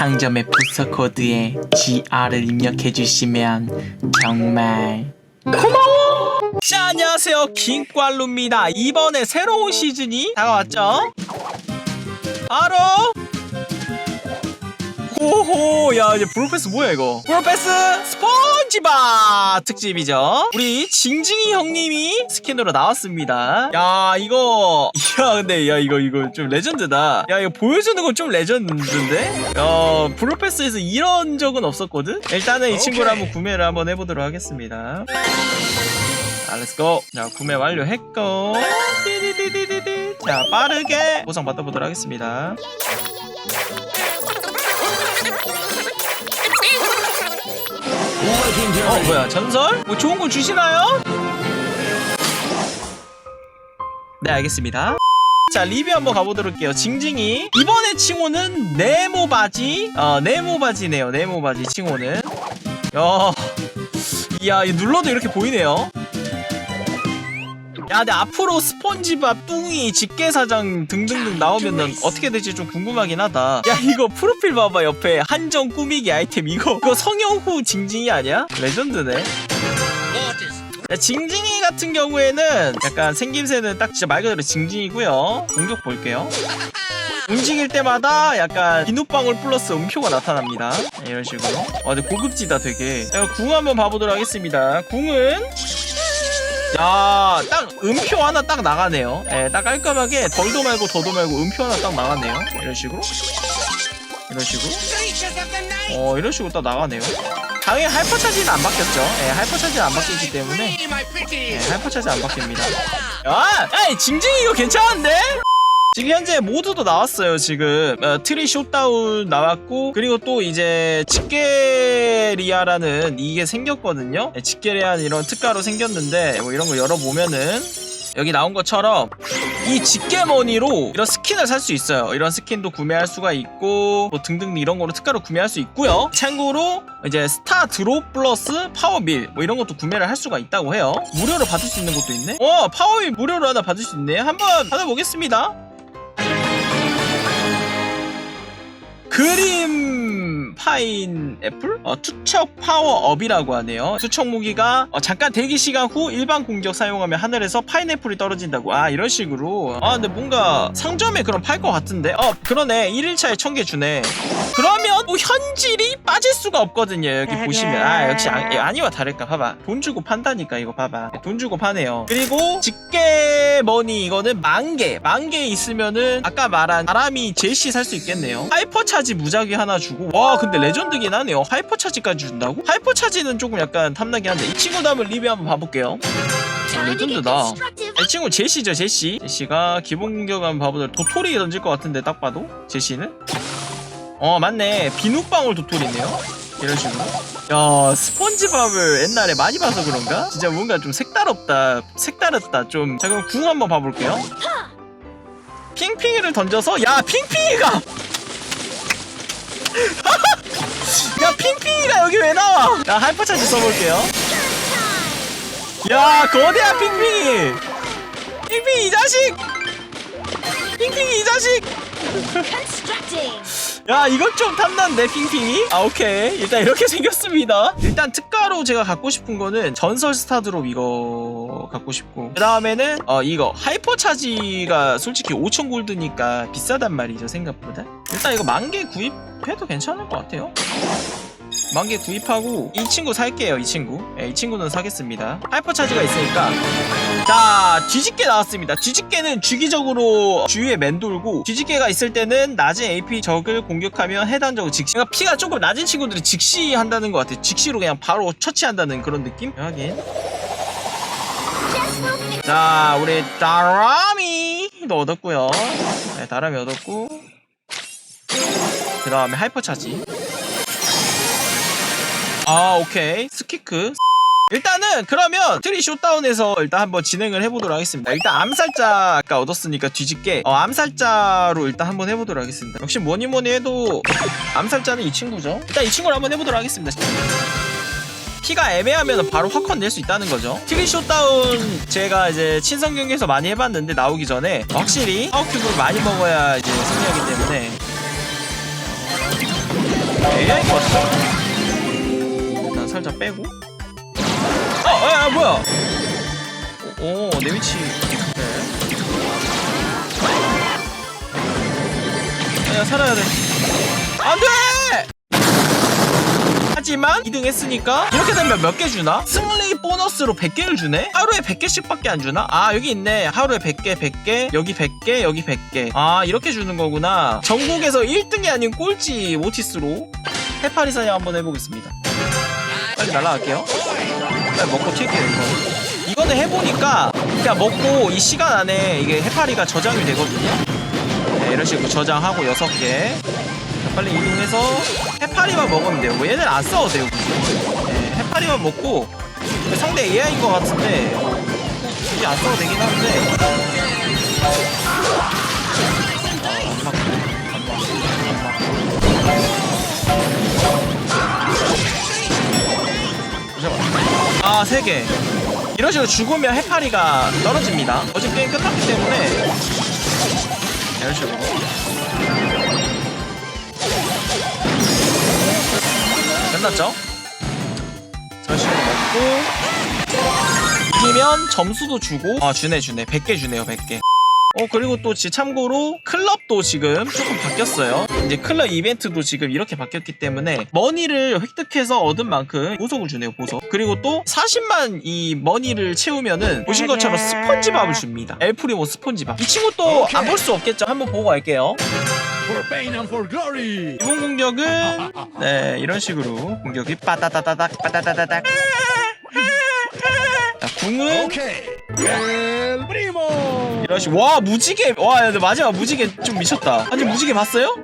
상점의 부서 코드에 GR을 입력해 주시면 정말 고마워. 자 안녕하세요 김꽐루입니다. 이번에 새로운 시즌이 다가왔죠? 바로 호호 야 이제 브로패스 뭐야 이거? 브로패스 스펀지바 특집이죠. 우리 징징이 형님이 스킨으로 나왔습니다. 야 이거 야 근데 야 이거 이거 좀 레전드다. 야 이거 보여주는 건 좀 레전드인데? 야 브로패스에서 이런 적은 없었거든? 일단은 이 친구를 한번 구매를 한번 해보도록 하겠습니다. 자 렛츠고 자 구매 완료했고. 자 빠르게 보상 받아보도록 하겠습니다 어 뭐야 전설? 뭐 좋은 거 주시나요? 네 알겠습니다. 자 리뷰 한번 가보도록 할게요. 징징이. 이번에 칭호는 네모 바지? 어 네모 바지네요. 네모 바지 칭호는. 야이 눌러도 이렇게 보이네요 야 근데 앞으로 스폰지밥 뚱이 집게사장 등등등 나오면 은 어떻게 될지 좀 궁금하긴 하다. 야 이거 프로필 봐봐 옆에. 한정 꾸미기 아이템 이거. 이거 성형후 징징이 아니야? 레전드네. 야, 징징이 같은 경우에는 약간 생김새는 딱 진짜 말 그대로 징징이고요. 공격 볼게요. 움직일 때마다 약간 비눗방울 플러스 음표가 나타납니다. 네, 이런 식으로. 어 근데 고급지다 되게. 자, 궁 한번 봐보도록 하겠습니다. 궁은 야, 딱 음표 하나 딱 나가네요. 예, 딱 깔끔하게 덜도 말고 더도 말고 음표 하나 딱 나가네요. 이런 식으로. 이런 식으로. 어, 이런 식으로 딱 나가네요. 당연히 할퍼 차지는 안 바뀌었죠. 예, 할퍼 차지는 안 바뀌기 때문에. 예, 할퍼 차지 안 바뀝니다. 야, 에이, 징징이 이거 괜찮은데? 지금 현재 모두도 나왔어요 지금. 어, 트리 쇼다운 나왔고 그리고 또 이제 직계리아라는 이게 생겼거든요. 네, 직계리아는 이런 특가로 생겼는데 뭐 이런 거 열어보면은 여기 나온 것처럼 이 직계머니로 이런 스킨을 살 수 있어요. 이런 스킨도 구매할 수가 있고 뭐 등등 이런 거로 특가로 구매할 수 있고요. 참고로 이제 스타 드롭 플러스 파워밀 뭐 이런 것도 구매를 할 수가 있다고 해요. 무료로 받을 수 있는 것도 있네? 어 파워밀 무료로 하나 받을 수 있네. 한번 받아보겠습니다 그림 파인 애플 어, 투척 파워업이라고 하네요. 투척 무기가 어, 잠깐 대기 시간 후 일반 공격 사용하면 하늘에서 파인애플이 떨어진다고. 아 이런 식으로. 아 근데 뭔가 상점에 그럼 팔 것 같은데. 어 그러네. 1일차에 1000개 주네. 그러면 뭐 현질이 빠질 수가 없거든요. 여기 보시면 아 역시 아, 예, 아니와 다를까 봐봐. 돈 주고 판다니까 이거 봐봐. 돈 주고 파네요. 그리고 집게 머니 이거는 만 개. 만 개 있으면은 아까 말한 바람이 제시 살 수 있겠네요. 하이퍼 차지 무작위 하나 주고 와 근데 레전드긴 하네요. 하이퍼 차지까지 준다고? 하이퍼 차지는 조금 약간 탐나긴 한데 이 친구도 한번 리뷰 한번 봐볼게요. 아, 레전드다. 이 친구 제시죠 제시. 제시가 기본 공격 한번 봐보도록 도토리 던질 것 같은데 딱 봐도 제시는 어 맞네 비눗방울 도토리네요. 이런 식으로. 야 스펀지밥을 옛날에 많이 봐서 그런가? 진짜 뭔가 좀 색다르다 색다르다 좀. 자 그럼 궁 한번 봐볼게요. 핑핑이를 던져서 야 핑핑이가 야 핑핑이가 여기 왜 나와? 야 하이퍼 차지 써볼게요. 야 거대한 핑핑이. 핑핑이 이 자식! 핑핑이 이 자식 야 이건 좀 탐난데 핑핑이? 아 오케이. 일단 이렇게 생겼습니다. 일단 특가로 제가 갖고 싶은 거는 전설 스타드롭 이거 갖고 싶고. 그 다음에는 어 이거. 하이퍼 차지가 솔직히 5천 골드니까 비싸단 말이죠 생각보다. 일단 이거 만 개 구입해도 괜찮을 것 같아요 만개 구입하고 이 친구 살게요 이 친구. 예, 이 친구는 사겠습니다. 하이퍼 차지가 있으니까. 자 뒤집개 나왔습니다. 뒤집개는 주기적으로 주위에 맴돌고 뒤집개가 있을 때는 낮은 AP 적을 공격하면 해당적으로 즉시. 그러니까 피가 조금 낮은 친구들이 즉시 한다는 것 같아요. 즉시로 그냥 바로 처치한다는 그런 느낌? 하긴. 자 우리 다라미도 얻었고요. 네, 다라미 얻었고. 그 다음에 하이퍼 차지 아 오케이. 스키크. 일단은 그러면 트리 쇼다운에서 일단 한번 진행을 해보도록 하겠습니다. 일단 암살자 아까 얻었으니까 뒤집게. 어, 암살자로 일단 한번 해보도록 하겠습니다. 역시 뭐니 뭐니 해도 암살자는 이 친구죠. 일단 이 친구를 한번 해보도록 하겠습니다. 피가 애매하면 바로 확헌 낼수 있다는 거죠. 트리 쇼다운 제가 이제 친선 경기에서 많이 해봤는데 나오기 전에 확실히 파워큐브를 많이 먹어야 이제 승리하기 때문에. 것 같아 일단 살짝 빼고 어! 아, 아 뭐야 오, 내 위치 네. 야 살아야 돼 안돼 하지만 2등 했으니까 이렇게 되면 몇 개 주나? 승리 보너스로 100개를 주네? 하루에 100개씩밖에 안 주나? 아 여기 있네 하루에 100개 100개 여기 100개 여기 100개 아 이렇게 주는 거구나 전국에서 1등이 아닌 꼴찌 모티스로 해파리 사냥 한번 해보겠습니다 빨리 날아갈게요. 빨리 먹고 튈게요 이거. 이거는 해보니까 그냥 먹고 이 시간 안에 이게 해파리가 저장이 되거든요. 네, 이런 식으로 저장하고 6개. 빨리 이동해서 해파리만 먹으면 돼요. 뭐 얘는 안 싸워도 돼요. 네, 해파리만 먹고 상대 AI인 것 같은데 굳이 안 싸워도 되긴 한데 잠깐만. 아, 세 개. 이런 식으로 죽으면 해파리가 떨어집니다. 어제 게임 끝났기 때문에 이런 식으로. 끝났죠? 저런 식으로 먹고 이기면 점수도 주고 아 주네 주네 100개 주네요 100개 어 그리고 또 지- 참고로 클럽도 지금 조금 바뀌었어요. 이제 클럽 이벤트도 지금 이렇게 바뀌었기 때문에 머니를 획득해서 얻은 만큼 보석을 주네요 보석. 그리고 또 40만 이 머니를 채우면은 보신 것처럼 스펀지밥을 줍니다. 엘프리모 스펀지밥. 이 친구 또 안 볼 수 없겠죠? 한번 보고 갈게요. 기본 공격은 네 이런 식으로 공격이 빠따따따닥 빠따따따닥. 자, 궁은. 이런 식으로 와 무지개. 와 근데 마지막 무지개 좀 미쳤다. 아니 무지개 봤어요?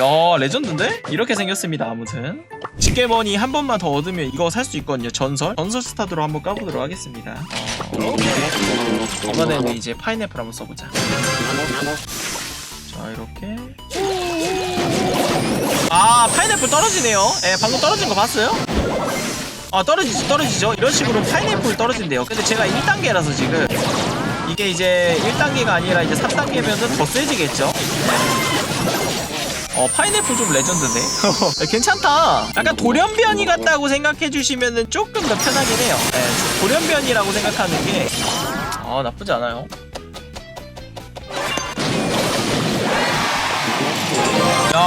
야 레전드인데? 이렇게 생겼습니다 아무튼. 집게머니 한 번만 더 얻으면 이거 살 수 있거든요 전설. 전설 스타드로 한번 까보도록 하겠습니다. 어, 이번에는 이제 파인애플 한번 써보자. 자 이렇게. 아 파인애플 떨어지네요. 예 방금 떨어진 거 봤어요? 아 떨어지죠 떨어지죠. 이런 식으로 파인애플 떨어진대요. 근데 제가 1단계라서 지금 이게 이제 1단계가 아니라 이제 3단계면은 더 세지겠죠? 어 파인애플 좀 레전드네. 괜찮다. 약간 돌연변이 같다고 생각해 주시면은 조금 더 편하긴 해요. 예, 돌연변이라고 생각하는 게 아 나쁘지 않아요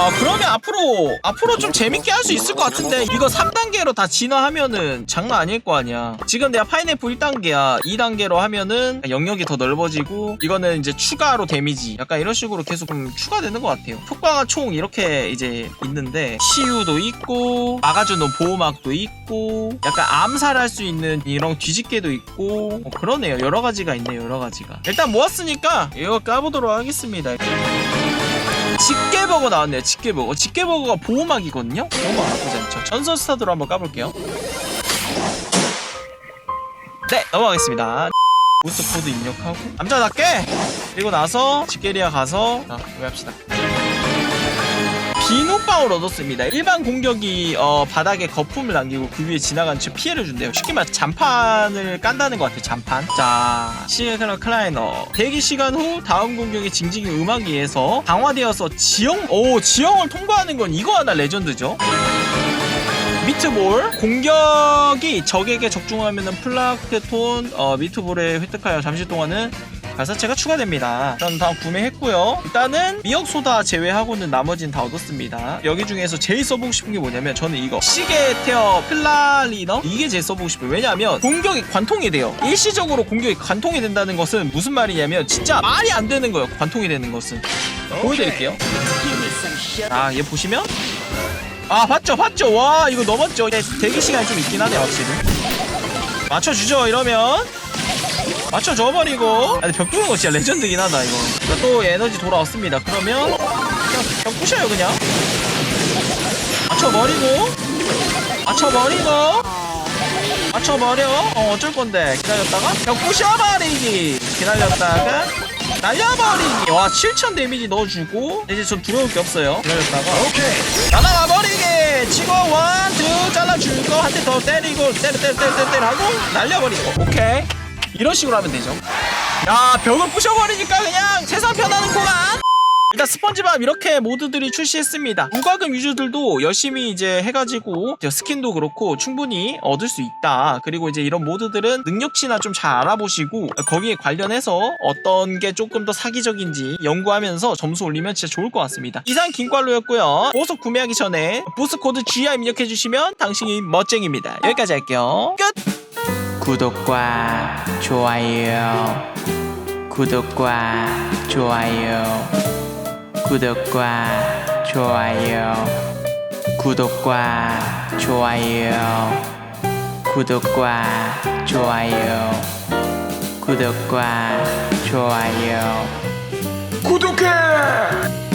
야 그러면 앞으로 앞으로 좀 재밌게 할 수 있을 것 같은데 이거 3단계로 다 진화하면은 장난 아닐 거 아니야. 지금 내가 파인애플 1단계야. 2단계로 하면은 영역이 더 넓어지고 이거는 이제 추가로 데미지. 약간 이런 식으로 계속 좀 추가되는 것 같아요. 효과가 총 이렇게 이제 있는데 치유도 있고 막아주는 보호막도 있고 약간 암살할 수 있는 이런 뒤집개도 있고. 어, 그러네요. 여러 가지가 있네요 여러 가지가. 일단 모았으니까 이거 까보도록 하겠습니다 집게버거 나왔네요 집게버거. 집게버거가 보호막이거든요? 보호막 나쁘지 않죠? 전설 스타드로 한번 까볼게요. 네 넘어가겠습니다. 부스트 코드 입력하고. 남자답게! 그리고 나서 집게리아 가서 자 구매합시다 비눗방울 얻었습니다. 일반 공격이 어, 바닥에 거품을 남기고 그 위에 지나간 채 피해를 준대요. 쉽게 말해 잔판을 깐다는 것 같아요. 잔판. 자, 시그널 클라이너. 대기 시간 후 다음 공격의 징징이 음악위에서 강화되어서 지형, 오 지형을 통과하는 건 이거 하나 레전드죠. 미트볼 공격이 적에게 적중하면 플라크톤 어, 미트볼에 획득하여 잠시 동안은 발사체가 추가됩니다. 일단 다 구매했고요. 일단은 미역소다 제외하고는 나머지는 다 얻었습니다. 여기 중에서 제일 써보고 싶은 게 뭐냐면 저는 이거 시계 테어 플라리너 이게 제일 써보고 싶어요. 왜냐하면 공격이 관통이 돼요. 일시적으로 공격이 관통이 된다는 것은 무슨 말이냐면 진짜 말이 안 되는 거예요. 관통이 되는 것은 보여드릴게요. 아 얘 보시면 아 봤죠 봤죠 와 이거 넘었죠 네, 대기 시간이 좀 있긴 하네 확실히 맞춰주죠 이러면 맞춰줘 버리고 아니 벽 뚫는 거 진짜 레전드긴 하다 이거. 자, 또 에너지 돌아왔습니다. 그러면 그냥 벽 부셔요 그냥. 맞춰버리고. 맞춰버리고. 맞춰버려. 어 어쩔 건데. 기다렸다가 벽 부셔버리기. 기다렸다가 날려버리기. 와 7000 데미지 넣어주고. 이제 좀 두려울 게 없어요. 기다렸다가. Okay. 날아가 버리게 치고 원 투 잘라주고 한 대 더 때리고 때려 때려 때려 때려 때려 하고 날려버리고. 오케이 이런 식으로 하면 되죠 야 벽을 부셔버리니까 그냥 세상 편하는구만 일단 스펀지밥 이렇게 모드들이 출시했습니다. 무과금 유저들도 열심히 이제 해가지고 스킨도 그렇고 충분히 얻을 수 있다. 그리고 이제 이런 모드들은 능력치나 좀 잘 알아보시고 거기에 관련해서 어떤 게 조금 더 사기적인지 연구하면서 점수 올리면 진짜 좋을 것 같습니다. 이상 김관로였고요. 보석 구매하기 전에 부스 코드 GI 입력해주시면 당신이 멋쟁입니다. 여기까지 할게요. 끝! 구독과 좋아요. 구독과 좋아요. 구독과 좋아요. 구독과 좋아요. 구독과 좋아요. 구독과 좋아요. 구독해